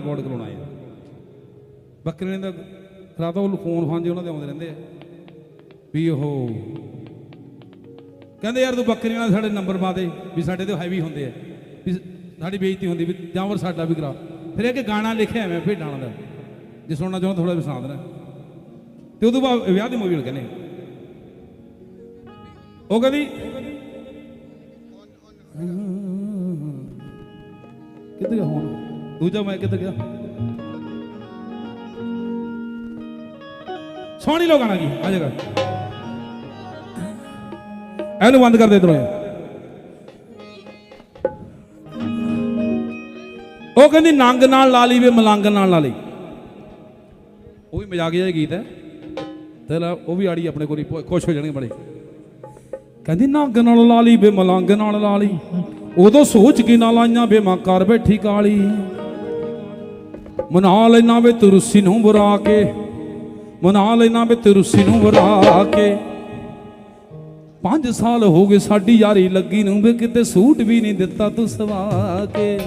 Record ਕਰਾਉਣਾ ਹੈ। ਬੱਕਰੇ ਨੇ ਤਾਂ ਉਹ ਫੋਨ ਫਾਨ ਉਹਨਾਂ ਦੇ ਆਉਂਦੇ ਰਹਿੰਦੇ ਆ। ਵੀ ਉਹ ਕਹਿੰਦੇ, ਯਾਰ ਤੂੰ ਬੱਕਰੀਆਂ ਨਾਲ ਸਾਡੇ ਨੰਬਰ ਪਾ ਦੇ, ਵੀ ਸਾਡੇ ਤੇ ਹੈਵੀ ਹੁੰਦੇ ਆ। ਵੀ ਸਾਡੀ ਬੇਇੱਜ਼ਤੀ ਹੁੰਦੀ, ਵੀ ਜਾਂ ਜਾਨਵਰ ਸਾਡਾ ਵੀ ਕਰਾ। ਫਿਰ ਇੱਕ ਗਾਣਾ ਲਿਖਿਆ ਮੈਂ ਭੇਡਾਂ ਵਾਲਾ ਦਾ, ਜੇ ਸੁਣਨਾ ਚਾਹੁੰਦਾ ਥੋੜਾ ਵੀ ਸੁਣਾ ਦੇਣਾ। ਤੇ ਉਦੋਂ ਬਾਅਦ ਵਿਆਹ ਦੀ ਮੂਵੀ ਕਹਿੰਦੇ ਉਹ ਕਹਿੰਦੀ ਕਿੱਥੇ ਗਿਆ ਦੂਜਾ ਮੈਂ ਕਿੱਥੇ ਗਿਆ? ਸੋਹਣੀ ਲੋ ਗਾਣਾ ਕੀ ਆ ਜਾਏਗਾ ਇਹਨੂੰ ਬੰਦ ਕਰ ਦੇ ਇਧਰੋਂ ਉਹ ਕਹਿੰਦੀ, ਨੰਗ ਨਾਲ ਲਾ ਲਈ ਵੇ, ਮਲੰਗ ਨਾਲ ਲਾ ਲਈ। ਉਹ ਵੀ ਮਜ਼ਾਕ ਜਿਹਾ ਗੀਤ ਹੈ। ਤੇ ਉਹ ਵੀ ਆੜੀ ਆਪਣੇ ਕੋਲ ਖੁਸ਼ ਹੋ ਜਾਣਗੇ ਬੜੇ। ਕਹਿੰਦੀ, ਨੰਗ ਨਾਲ ਲਾ ਲਈ ਵੇ, ਮਲੰਗ ਨਾਲ ਲਾ ਲਈ। ਉਦੋਂ ਸੋਚ ਕੇ ਨਾ ਲਾਈਆਂ ਵੇ ਕਰ ਬੈਠੀ ਕਾਲੀ। ਮਨਾ ਲੈਣਾ ਵੇ ਤੁਰਸੀ ਨੂੰ ਬੁਰਾ ਕੇ ਮਨਾ ਲੈਣਾ ਵੇ ਤੁਰਸੀ ਨੂੰ ਬੁਰਾ ਕੇ। ਪੰਜ ਸਾਲ ਹੋ ਗਏ ਸਾਡੀ ਯਾਰੀ ਲੱਗੀ ਨੂੰ ਵੇ ਕਿਤੇ ਸੂਟ ਵੀ ਨਹੀਂ ਦਿੱਤਾ ਤੂੰ ਸਵਾ ਕੇ।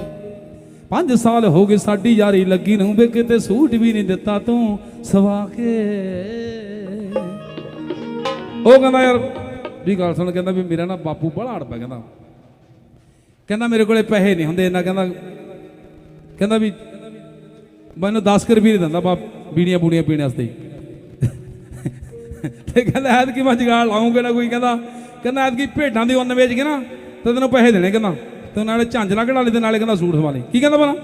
ਪੰਜ ਸਾਲ ਹੋ ਗਏ ਸਾਡੀ ਯਾਰੀ ਲੱਗੀ ਨੂੰ ਵੇ ਕਿਤੇ ਸੂਟ ਵੀ ਨਹੀਂ ਦਿੱਤਾ ਤੂੰ ਸਵਾ ਕੇ। ਉਹ ਕਹਿੰਦਾ ਯਾਰ, ਵੀ ਗੱਲ ਸੁਣ, ਕਹਿੰਦਾ ਵੀ ਮੇਰਾ ਨਾ ਬਾਪੂ ਬੜਾ ਹੜ ਪਿਆ ਕਹਿੰਦਾ। ਕਹਿੰਦਾ ਮੇਰੇ ਕੋਲੇ ਪੈਸੇ ਨਹੀਂ ਹੁੰਦੇ ਇਹਨਾਂ ਕਹਿੰਦਾ ਕਹਿੰਦਾ ਵੀ ਮੈਨੂੰ 10 ਰੁਪਏ ਨਹੀਂ ਦਿੰਦਾ ਬਾ ਬੀੜੀਆਂ ਬੂੜੀਆਂ ਪੀਣ ਵਾਸਤੇ ਤੇ ਕਹਿੰਦਾ ਐਤ ਕੀ ਮੈਂ ਜਗਾੜ ਲਾਉਂਗੇ ਨਾ ਕੋਈ, ਕਹਿੰਦਾ ਕਹਿੰਦਾ ਐਤ ਕੀ ਭੇਡਾਂ ਦੀ ਉਨ ਵੇਚ ਕੇ ਨਾ, ਤੇ ਤੈਨੂੰ ਪੈਸੇ ਦੇਣੇ, ਕਹਿੰਦਾ। ਤੇ ਨਾਲੇ ਝਾਂਜਰਾ ਕਢਾ ਲਈ ਤੇ ਨਾਲੇ ਕਹਿੰਦਾ ਸੂਟ ਸਵਾ ਲਈ ਕੀ ਕਹਿੰਦਾ ਬਣਾ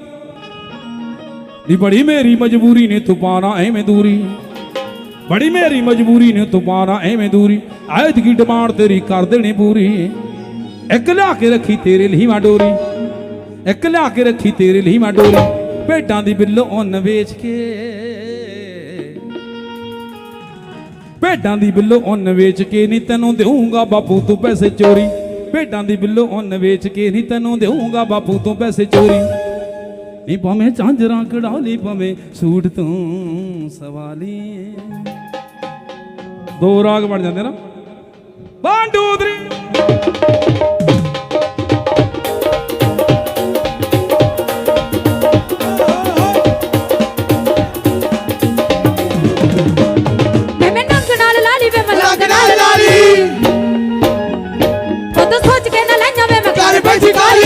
ਨੀ ਬੜੀ ਮੇਰੀ ਮਜਬੂਰੀ ਨੇ ਤੂੰ ਐਵੇਂ ਦੂਰੀ। ਬੜੀ ਮੇਰੀ ਮਜਬੂਰੀ ਨੇ ਤੂੰ ਐਵੇਂ ਦੂਰੀ। ਐਤ ਕੀ ਡਿਮਾਂਡ ਤੇਰੀ ਕਰ ਦੇਣੀ ਪੂਰੀ। ਇੱਕ ਲਿਆ ਕੇ ਰੱਖੀ ਤੇਰੇ ਲਈ ਮੈਂ ਡੋਰੀ। ਇੱਕ ਲਿਆ ਕੇ ਰੱਖੀ ਤੇਰੇ ਲਈ ਮੈਂ ਡੋਰੀ। ਭੇਡਾਂ ਦੀ ਬਿੱਲੋ ਉੱਨ ਵੇਚ ਕੇ। ਭੇਡਾਂ ਦੀ ਬਿੱਲੋ ਉੱਨ ਵੇਚ ਕੇ ਨਹੀਂ ਤੈਨੂੰ ਦੇਊਂਗਾ ਬਾਪੂ ਤੂੰ ਪੈਸੇ ਚੋਰੀ। ਭੇਡਾਂ ਦੀ ਬਿੱਲੋ ਉੱਨ ਵੇਚ ਕੇ ਨਹੀਂ ਤੈਨੂੰ ਦੇਊਂਗਾ ਬਾਪੂ ਤੂੰ ਪੈਸੇ ਚੋਰੀ। ਨੀ ਭਾਵੇਂ ਝਾਂਜਰਾਂ ਕਢਾ ਲਈ, ਭਾਵੇਂ ਸੂਟ ਤੂੰ ਸਵਾਲੀ ਦੋ ਰਾਗ ਬਣ ਜਾਂਦੇ ਨਾ। 1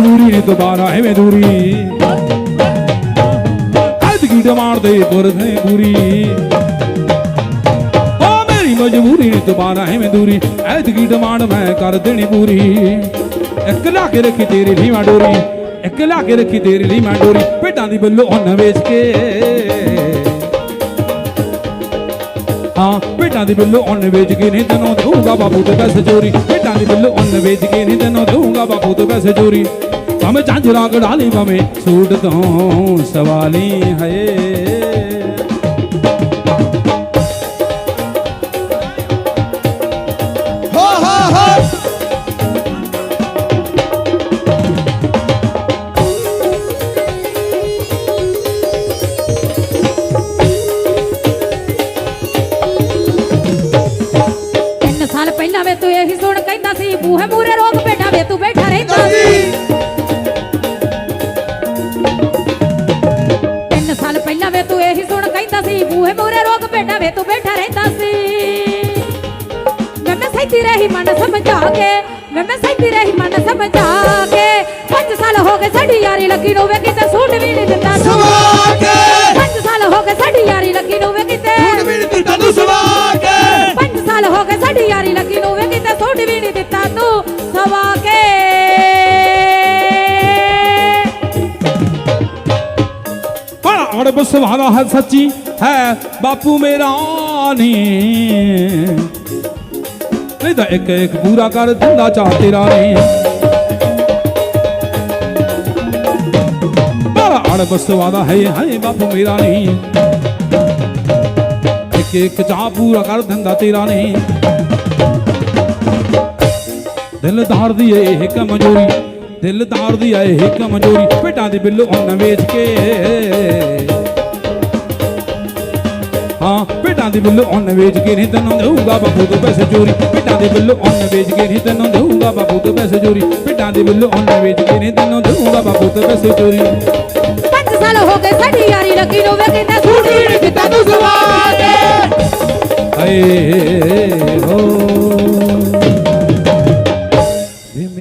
ਮੇਰੀ ਨੇ ਦੁਬਾਰਾ ਐਵੇਂ ਦੂਰੀ। ਐਤਕੀ ਡਮਾਂਡ ਦੇ ਪੁਰਨੇ ਪੂਰੀ ਓ ਮੇਰੀ ਮਜਬੂਰੀ ਨੇ ਦੁਬਾਰਾ ਐਵੇਂ ਦੂਰੀ। ਐਤਕੀ ਡਮਾਂਡ ਮੈਂ ਕਰ ਦੇਣੀ ਪੂਰੀ। ਇੱਕ ਲਾ ਕੇ ਰੱਖੀ ਤੇਰੇ ਲਈ ਮੈਂ ਡੋਰੀ। ਇੱਕ ਲਾ ਕੇ ਰੱਖੀ ਤੇਰੇ ਲਈ ਮੈਂ ਡੋਰੀ। ਭੇਡਾਂ ਦੀ ਬੱਲੋ ਉਹਨ ਵੇਚ ਕੇ। ਹਾਂ, ਭੇਡਾਂ ਦੀ ਬਿੱਲੋ ਉਹਨ ਵੇਚ ਕੇ ਨਹੀਂ ਤੈਨੂੰ ਦੇਊਗਾ ਬਾਪੂ ਤੇ ਪੈਸੇ ਚੋਰੀ। ਭੇਡਾਂ ਦੀ ਬਿੱਲੋ ਉਹਨ ਵੇਚ ਕੇ ਨਹੀਂ ਤੈਨੂੰ ਦੇਊਗਾ ਬਾਪੂ ਤੇ ਪੈਸੇ ਚੋਰੀ। ਭਾਵੇਂ ਝਾਂਜਰਾ ਕਢਾ ਲਈ ਭਾਵੇਂ ਸੂਟ ਤੋਂ ਸਵਾਲੀ ਹੈ ਹੋ ਹੋ ਹੋ ਤਿੰਨ ਸਾਲ ਪਹਿਲਾਂ ਵੇ ਤੂੰ ਇਹੀ ਸੁਣ ਕਹਿੰਦਾ ਸੀ ਬੂਹੇ ਮੂਰੇ ਰੋਕ ਬੇਟਾ ਰੋਕ ਬੇਟਾ ਵੇ ਤੂੰ ਬੈਠਾ ਰਹਿੰਦਾ ਸੀ। ਮੈਂ ਮੈਂ ਸਹਿਤੀ ਰਹੀ ਮਨ ਸਮਝਾ ਕੇ ਮੈਂ ਮੈਂ ਸਹਿਤੀ ਰਹੀ ਮਨ ਸਮਝਾ ਕੇ। ਪੰਜ ਸਾਲ ਹੋ ਗਏ ਸਾਡੀ ਯਾਰੀ ਲੱਗੀ ਨੂੰ ਵੇ ਕਿਤੇ ਸੂਟ ਵੀ ਨਹੀਂ ਦਿੱਤਾ ਤੂੰ। ਸਵਾ ਕੇ। ਪੰਜ ਸਾਲ ਹੋ ਗਏ ਸਾਡੀ ਯਾਰੀ ਲੱਗੀ ਨੂੰ ਵੇ ਕਿਤੇ। ਸੂਟ ਵੀ ਨਹੀਂ ਦਿੱਤਾ ਤੂੰ ਸਵਾ ਕੇ। ਪੰਜ ਸਾਲ ਹੋ ਗਏ ਸਾਡੀ ਯਾਰੀ ਲੱਗੀ ਨੂੰ ਵੇ ਕਿਤੇ ਸੂਟ ਵੀ ਨਹੀਂ ਦਿੱਤਾ ਤੂੰ। ਸਵਾ ਬਾਪ ਸੁਹਾਣਾ ਹੈ ਸੱਚੀ ਹੈ, ਬਾਪੂ ਮੇਰਾ ਨੀ। ਨਹੀਂ ਤਾਂ ਇੱਕ ਇੱਕ ਪੂਰਾ ਕਰ ਦਿੰਦਾ ਚਾਹ ਤੇਰਾ ਨੀ। ਅਣ ਬਸਵਾਦਾ ਹੈ ਹਾਏ ਬਾਪੂ ਮੇਰਾ ਨੀ। ਇੱਕ ਇੱਕ ਚਾਹ ਪੂਰਾ ਕਰ ਦਿੰਦਾ ਤੇਰਾ ਨੀ। ਦਿਲ ਧਾਰਦੀ ਏ ਇੱਕ ਮਜੂਰੀ ਦਿਲ ਧਾਰਦੀ ਆਏ ਇੱਕ ਮਜੂਰੀ ਭੇਟਾਂ ਦੇ ਬਿੱਲੋਂ ਹੁਣ ਵੇਚ ਕੇ। ਹਾਂ ਭੇਡਾਂ ਦੀ ਬਿੱਲੋ ਉਹਨ ਵੇਚ ਕੇ ਨਹੀਂ ਤੈਨੂੰ ਦੇਊਗਾ ਬਾਪੂ ਤੋਂ ਪੈਸੇ ਚੋਰੀ। ਭੇਡਾਂ ਦੀ ਬਿੱਲੋ ਉਹਨ ਵੇਚ ਕੇ ਨਹੀਂ ਤੈਨੂੰ ਦੇਊਗਾ ਬਾਪੂ ਤੋਂ ਪੈਸੇ ਚੋਰੀ। ਭੇਡਾਂ ਦੀ ਬਿੱਲੋ ਉਹਨ ਵੇਚ ਕੇ ਨਹੀਂ ਤੈਨੂੰ ਦੇਊਗਾ ਬਾਪੂ ਤੋਂ ਪੈਸੇ ਚੋਰੀ। ਪੰਜ ਸਾਲ ਹੋ ਗਏ ਸਾਡੀ ਯਾਰੀ ਲੱਗੀ ਨੂੰ ਵੇ ਕਿੰਨਾ ਸੂਟ ਨਹੀਂ ਦਿੱਤਾ ਤੂੰ ਸਵਾ ਕੇ। ਹਾਏ ਹੋ।